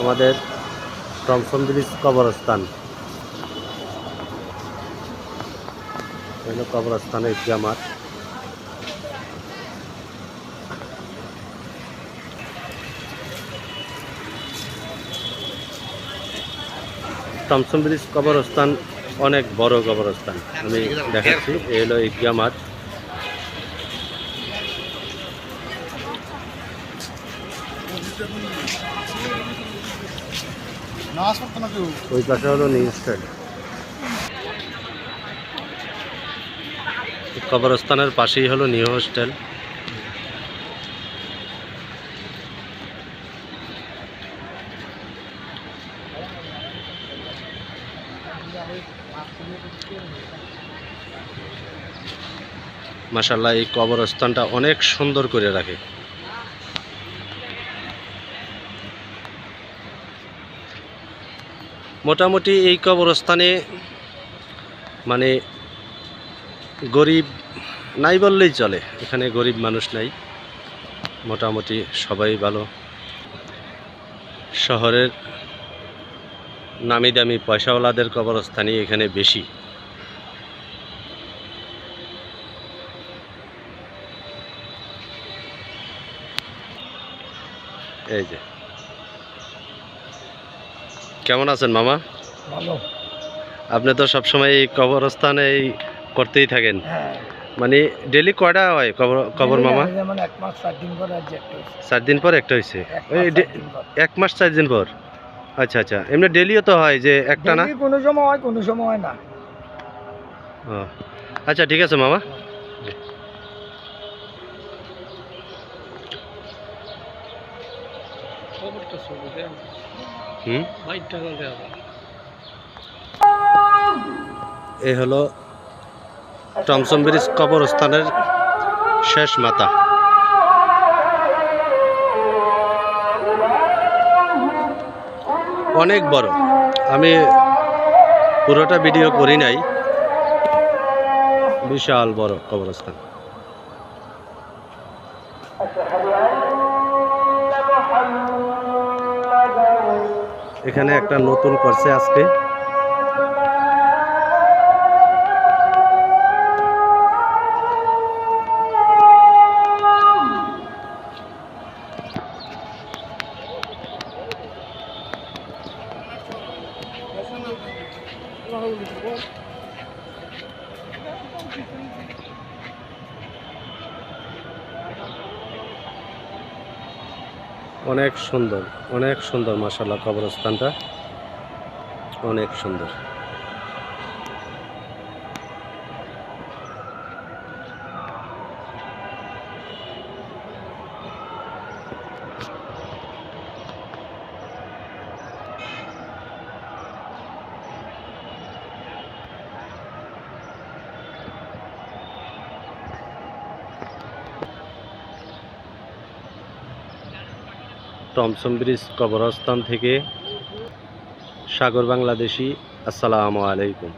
আমাদের Thomson bridge কবরস্থান। হলো কবরস্থানে ঈদগাহ মাঠ টমসন ব্রিজ কবরস্থান অনেক বড় কবরস্থান, আমি দেখাচ্ছি এই হলো ঈদগাহ মাঠ ওই। পাশে হলো নিউ স্টাইল কবরস্থানের পাশেই হলো নিউ হোস্টেল মাসাল্লাহ এই কবরস্থানটা অনেক সুন্দর করে রাখে। মোটামুটি এই কবরস্থানে মানে গরিব নাই বললেই চলে। এখানে গরিব মানুষ নাই। মোটামুটি সবাই ভালো। শহরের নামি দামি পয়সাওয়ালাদের কবরস্থানই এখানে বেশি। এই যে। কেমন আছেন মামা? ভালো। আপনি তো সবসময় এই কবরস্থানে এই করতেই থাকেন। হ্যাঁ। মানে ডেলি কয়টা হয় কবর কবর মামা? চার দিন পর একটা হয়েছে। এক মাস চার দিন পর। আচ্ছা আচ্ছা। এমনি ডেলিও তো হয় যে একটা না? কোনো সময় হয় কোনো সময় হয় না। ও। আচ্ছা ঠিক আছে মামা। হুম এ হলো টমসন ব্রিজ কবরস্থানের শেষ মাথা। অনেক বড়। আমি পুরোটা ভিডিও করি নাই। বিশাল বড় কবরস্থান। এখানে একটা নতুন করছে আজকে। অনেক সুন্দর অনেক সুন্দর মাসাল্লাহ কবরস্থানটা অনেক সুন্দর। টমসম ব্রিজ কবরস্থান থেকে সাগর বাংলাদেশি আসসালামু আলাইকুম।